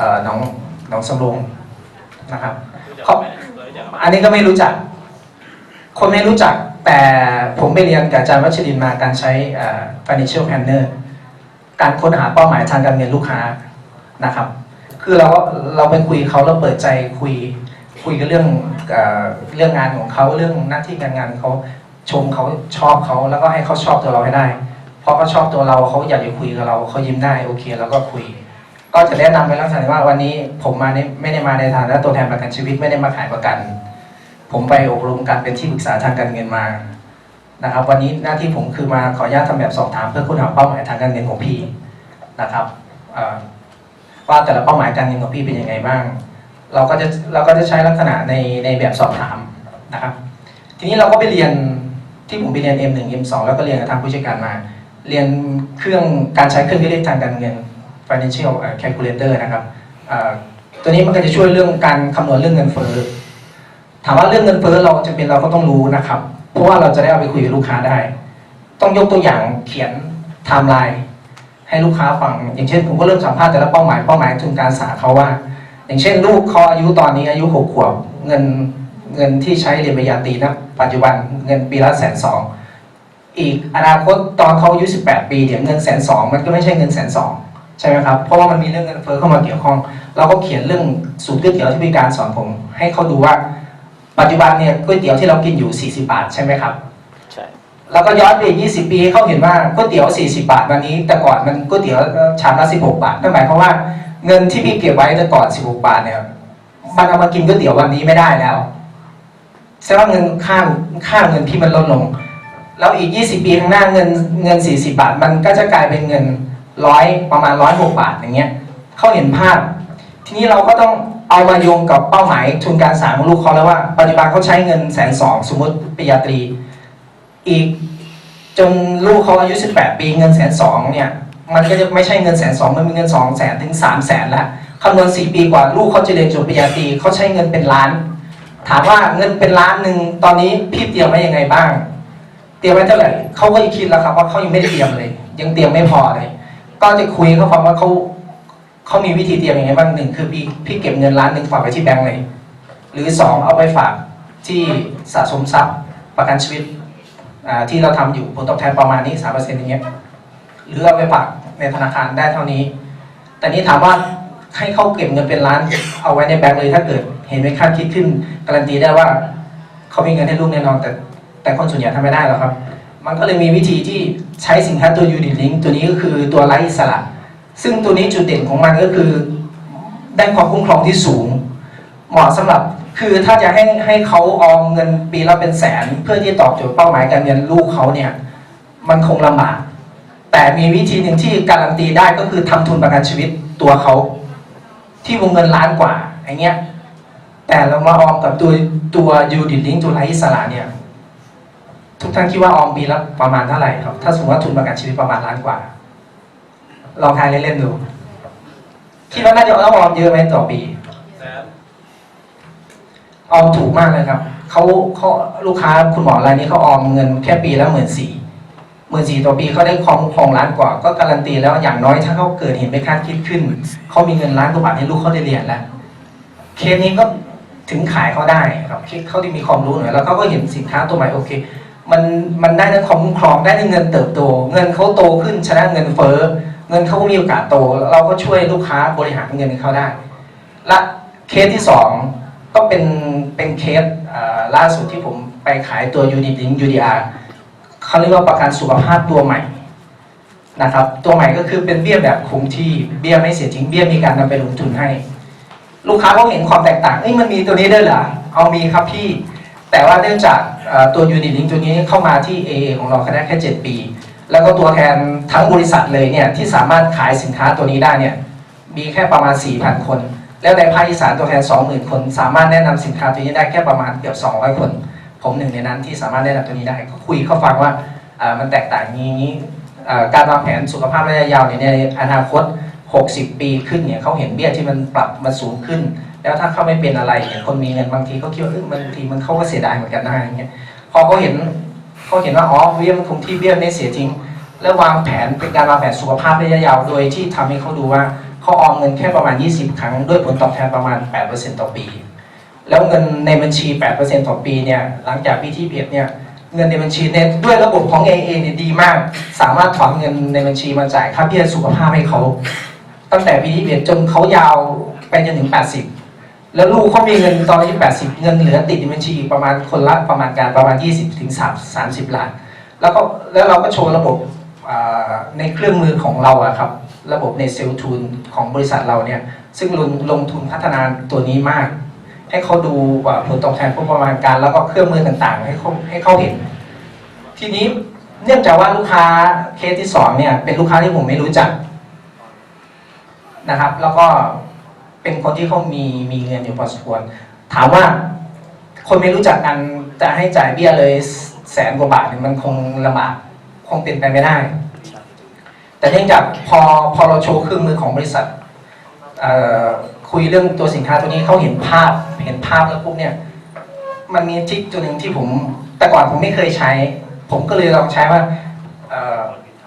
เอ่อน้องน้องสำโรงนะครับเขาอันนี้ก็ไม่รู้จัก คนไม่รู้จักแต่ผมไปเรียนกับอาจารย์วัชรินทร์มาการใช้เอ่อ financial planner การค้นหาเป้าหมายทางการเงินลูกค้านะครับ คือเราเราไปคุยเขาเราเปิดใจคุยคุยกันเรื่องเอ่อเรื่องงานของเขาเรื่องหน้าที่การงานเขาชมเขาชอบเขาแล้วก็ให้เขาชอบตัวเราให้ได้พอเขาชอบตัวเราเขาอยากจะคุยกับเราเขายิ้มได้โอเค แล้วก็คุย ก็จะแนะนำไปลักษณะว่าวันนี้ผมมาไม่ได้มาในฐานะตัวแทนประกันชีวิตไม่ได้มาขายประกัน ผมไปอบรมการเป็นที่ปรึกษาทางการเงินมานะครับ วันนี้หน้าที่ผมคือมาขออนุญาตทำแบบสอบถามเพื่อค้นหาเป้าหมายทางการเงินของพี่นะครับเอ่อว่าแต่ละเป้าหมายการเงินของพี่เป็นยังไงบ้าง เราก็จะเราก็จะใช้ลักษณะในในแบบสอบถามนะครับ ทีนี้เราก็ไปเรียนที่ผมไปเรียน M1 M2 แล้วก็เรียนกับทางผู้จัดการมา เรียนเครื่องการใช้เครื่องคิดเลขทางการเงิน financial calculator นะครับตัวนี้มันก็จะช่วยเรื่องการคำนวณเรื่องเงินเฟ้อถามว่าเรื่องเงินเฟ้อเราจะเป็นเราก็ต้องรู้นะครับ เพราะว่าเราจะได้เอาไปคุยกับลูกค้าได้ ต้องยกตัวอย่างเขียนไทม์ไลน์ให้ลูกค้าฟัง อย่างเช่น ผมก็เริ่มสัมภาษณ์แต่ละเป้าหมายเป้าหมายทุนการศึกษาเขาว่า อย่างเช่น ลูกเขาอายุตอนนี้อายุหกขวบเงินเงินที่ใช้เรียนปริญญาตรีนะปัจจุบันเงินปีละแสนสองอีกอนาคตตอนเขาอายุ18 ปีเดี๋ยวเงินแสนสองมันก็ไม่ใช่เงินแสนสอง ใช่ไหมครับ เพราะว่ามันมีเรื่องเงินเฟ้อเข้ามาเกี่ยวข้อง เราก็เขียนเรื่องสูตรก๋วยเตี๋ยวที่พี่การสอนผม ให้เขาดูว่า ปัจจุบันเนี่ยก๋วยเตี๋ยวที่เรากินอยู่ 40 บาทใช่ไหมครับ ใช่ แล้วก็ย้อนไปอีก20 ปีให้เขาเห็นว่าก๋วยเตี๋ยว 40 บาทวันนี้ แต่ก่อนมันก๋วยเตี๋ยวชามละ 16 บาท นั่นหมายความว่าเงินที่พี่เก็บไว้แต่ก่อน 16 บาทเนี่ย มันเอามากินก๋วยเตี๋ยววันนี้ไม่ได้แล้วแสดงว่าเงินค่าค่าเงินพี่มันลดลง แล้วอีก 20 ปีข้างหน้าเงินเงิน 40 บาท มันก็จะกลายเป็นเงิน ร้อยประมาณร้อยหกบาทอย่างเงี้ยเขาเห็นภาพ ทีนี้เราก็ต้องเอามาโยงกับเป้าหมายทุนการศึกษาของลูกเขาแล้วว่า ปัจจุบันเขาใช้เงินแสนสองสมมติปริญญาตรี อีกจนลูกเขาอายุ 18 ปีเงินแสนสองเนี่ย มันก็จะไม่ใช่เงินแสนสองมันเป็นเงินสองแสนถึงสามแสนแล้วคำนวณสี่ปีกว่าลูกเขาจะเรียนจบปริญญาตรีเขาใช้เงินเป็นล้าน ถามว่าเงินเป็นล้านหนึ่งตอนนี้พี่เตรียมไว้ยังไงบ้าง เตรียมไว้เท่าไหร่เขาก็จะคิดแล้วครับว่าเขายังไม่ได้เตรียมเลย ยังเตรียมไม่พอเลย ก็จะคุยเขาฟังว่าเขาเขามีวิธีเตรียมยังไงบ้างหนึ่งคือพี่พี่เก็บเงินล้านหนึ่งฝากไว้ที่แบงก์เลยหรือสองเอาไปฝากที่สะสมทรัพย์ประกันชีวิตที่เราทำอยู่ผลตอบแทนประมาณนี้สามเปอร์เซ็นต์อย่างเงี้ยหรือเอาไปฝากในธนาคารได้เท่านี้ แต่นี้ถามว่าให้เขาเก็บเงินเป็นล้าน เอาไว้ในแบงก์เลยถ้าเกิด เห็นไหมคาดคิดขึ้นการันตีได้ว่าเขามีเงินให้ลูกแน่นอนแต่ แต่คนส่วนใหญ่ทำไม่ได้หรอกครับ มันก็เลยมีวิธีที่ใช้สินค้าตัว Unit Link ตัวนี้ก็คือตัวไร้อิสระ ซึ่งตัวนี้จุดเด่นของมันก็คือ ได้ความคุ้มครองที่สูง เหมาะสำหรับคือถ้าจะให้ให้เขาออมเงินปีละเป็นแสน เพื่อที่ตอบโจทย์เป้าหมายการเงินลูกเขาเนี่ยมันคงลำบาก แต่มีวิธีหนึ่งที่การันตีได้ก็คือทำทุนประกันชีวิตตัวเขา ที่วงเงินล้านกว่าอย่างเงี้ยแต่เรามาออมกับตัวตัวยูดิลิงตัวไร้อิสระเนี่ย ทุกท่านคิดว่าออมปีละประมาณเท่าไหร่ครับ ถ้าสมมติว่าทุนประกันชีวิตประมาณล้านกว่า ลองทายเล่นๆดู คิดว่าน่าจะต้องออมเยอะไหมต่อปีออมถูกมากเลยครับเขาเขาลูกค้าคุณหมอรายนี้เขาออมเงินแค่ปีละหมื่นสี่หมื่นสี่ต่อปีเขาได้ครองคองล้านกว่า ก็การันตีแล้วอย่างน้อยถ้าเขาเกิดเห็นไม่คาดคิดขึ้นเขามีเงินล้านกว่าบาทให้ลูกเขาได้เรียนแล้วเคสนี้ก็ถึงขายเขาได้ครับเขาที่มีความรู้หน่อยแล้วเขาก็เห็นสินค้าตัวใหม่โอเค มันมันได้ทั้งความคุ้มครองได้ทั้งเงินเติบโต เงินเขาโตขึ้นชนะเงินเฟ้อเงินเขาก็มีโอกาสโต เราก็ช่วยลูกค้าบริหารเงินเขาได้ และเคสที่สองก็เป็นเป็นเคสล่าสุดที่ผมไปขายตัว Unit Link UDR เขาเรียกว่าประกันสุขภาพตัวใหม่นะครับตัวใหม่ก็คือเป็นเบี้ยแบบคงที่เบี้ยไม่เสียทิ้งเบี้ยมีการนำไปลงทุนให้ ลูกค้าเขาเห็นความแตกต่างเอ้ยมันมีตัวนี้ด้วยเหรอเอามีครับพี่ แต่ว่าเนื่องจาก ตัว Unit Link ตัวนี้เข้ามาที่ AA ของเราแค่ได้แค่ 7 ปี แล้วก็ตัวแทนทั้งบริษัทเลยเนี่ยที่สามารถขายสินค้าตัวนี้ได้เนี่ยมีแค่ประมาณ 4,000 คน แล้วในภาคอีสานตัวแทน 20,000 คน สามารถแนะนำสินค้าตัวนี้ได้แค่ประมาณเกือบ 200 คน ผมหนึ่งในนั้นที่สามารถแนะนำตัวนี้ได้ก็คุยเข้าฟังว่ามันแตกต่างย่างนี้การวางแผนสุขภาพระยะยาวเนี่ยในอนาคต 60 ปีขึ้นเนี่ยเขาเห็นเบี้ยที่มันปรับมันสูงขึ้น แล้วถ้าเขาไม่เป็นอะไรเนี่ยคนมีเงินบางทีเขาคิดว่าเออบางทีมันเขาก็เสียดายเหมือนกันนะอย่างเงี้ยพอเขาเห็นเขาเห็นว่าอ๋อเบี้ยมันคงที่เบี้ยไม่เสียจริง แล้ววางแผนเป็นการวางแผนสุขภาพระยะยาวโดยที่ทำให้เขาดูว่าเขาออมเงินแค่ประมาณ 20 ครั้งด้วยผลตอบแทนประมาณ 8%ต่อปี แล้วเงินในบัญชี 8%ต่อปีเนี่ยหลังจากปีที่เพียเนี่ยเงินในบัญชีเนี่ยด้วยระบบของ AA เนี่ยดีมาก สามารถถอนเงินในบัญชีมาจ่ายค่าเบี้ยสุขภาพให้เขาตั้งแต่ปีที่เพียจนเขายาวไปจนถึง 80 แล้วลูกเขามีเงินตอนอายุ80เงินเหลือติดในบัญชีประมาณคนละประมาณการประมาณ20ถึง3 30ล้าน แล้วก็แล้วเราก็โชว์ระบบในเครื่องมือของเราอะครับระบบในเซลล์ทูนของบริษัทเราเนี่ยซึ่งลงลงทุนพัฒนาตัวนี้มาก ให้เขาดูว่าผลตอบแทนผู้ประมาณการ แล้วก็เครื่องมือต่างๆ ให้เขาให้เขาเห็น ทีนี้เนื่องจากว่าลูกค้าเคสที่สองเนี่ยเป็นลูกค้าที่ผมไม่รู้จักนะครับ แล้วก็ เป็นคนที่เขามีมีเงินอยู่พอสมควร ถามว่าคนไม่รู้จักกันจะให้จ่ายเบี้ยเลยแสนกว่าบาทเนี่ยมันคงลำบากคงเป็นไปไม่ได้ แต่เนื่องจากพอพอเราโชว์เครื่องมือของบริษัทคุยเรื่องตัวสินค้าตัวนี้เขาเห็นภาพเห็นภาพแล้วปุ๊บเนี่ยมันมีทริคตัวหนึ่งที่ผม แต่ก่อนผมไม่เคยใช้ ผมก็เลยลองใช้ว่า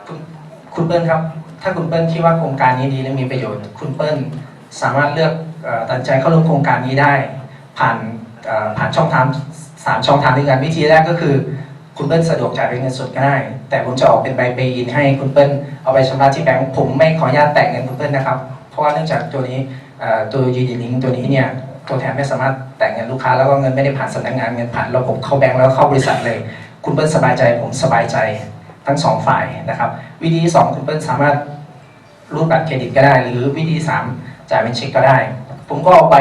คุณคุณเปิ้ลครับ ถ้าคุณเปิ้ลคิดว่าโครงการนี้ดีและมีประโยชน์ คุณเปิ้ล สามารถเลือกตัดใจเข้าร่วมโครงการนี้ได้ ผ่านผ่านช่องทางสามช่องทางด้วยกันวิธีแรกก็คือ คุณเปิ้ลสะดวกจ่ายเป็นเงินสดก็ได้ แต่ผมจะออกเป็นใบเปย์อินให้คุณเปิ้ลเอาไปชำระที่แบงก์ผมไม่ขออนุญาตแตะเงินคุณเปิ้ลนะครับ เพราะว่าเนื่องจากตัวนี้ตัวยูดีลิงตัวนี้เนี่ยตัวแทนไม่สามารถแตะเงินลูกค้าแล้วก็เงินไม่ได้ผ่านสำนักงานเงินผ่านระบบเข้าแบงก์แล้วเข้าบริษัทเลย คุณเปิ้ลสบายใจผมสบายใจทั้งสองฝ่ายนะครับ วิธีที่สองคุณเปิ้ลสามารถรูดบัตรเครดิตก็ได้ หรือวิธีสามจ่ายเป็นเช็คก็ได้ ผมก็เอาใบ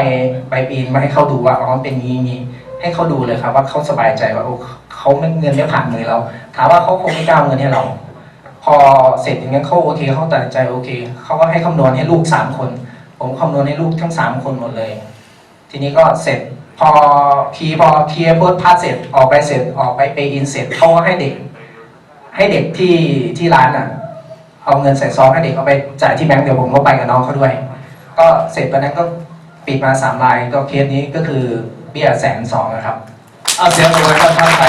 ใบปีนมาให้เขาดูว่าอ๋อเป็นงี้งี้ให้เขาดูเลยครับว่าเขาสบายใจว่าโอ้เขาไม่เงินไม่ผ่านมือเรา ถามว่าเขาคงไม่กล้าเอาเงินให้เรา พอเสร็จอย่างนั้นเขาโอเคเขาตัดใจโอเคเขาก็ให้คำนวณให้ลูกสามคน ผมคำนวณให้ลูกทั้งสามคนหมดเลย ทีนี้ก็เสร็จพอคีพอเคลียร์พสต์พาสเสร็จออกไปเสร็จออกไปเปอินเสร็จเขาก็ให้เด็ก ให้เด็กที่ที่ร้านอะ เอาเงินใส่ซองให้เด็กเอาไปจ่ายที่แบงก์เดี๋ยวผมก็ไปกับน้องเขาด้วย ก็เสร็จวันนั้นก็ปิดมาสามลายก็เคสนี้ก็คือเบี้ยแสนสองนะครับ เอาเสียงปรบมือให้ท่านไป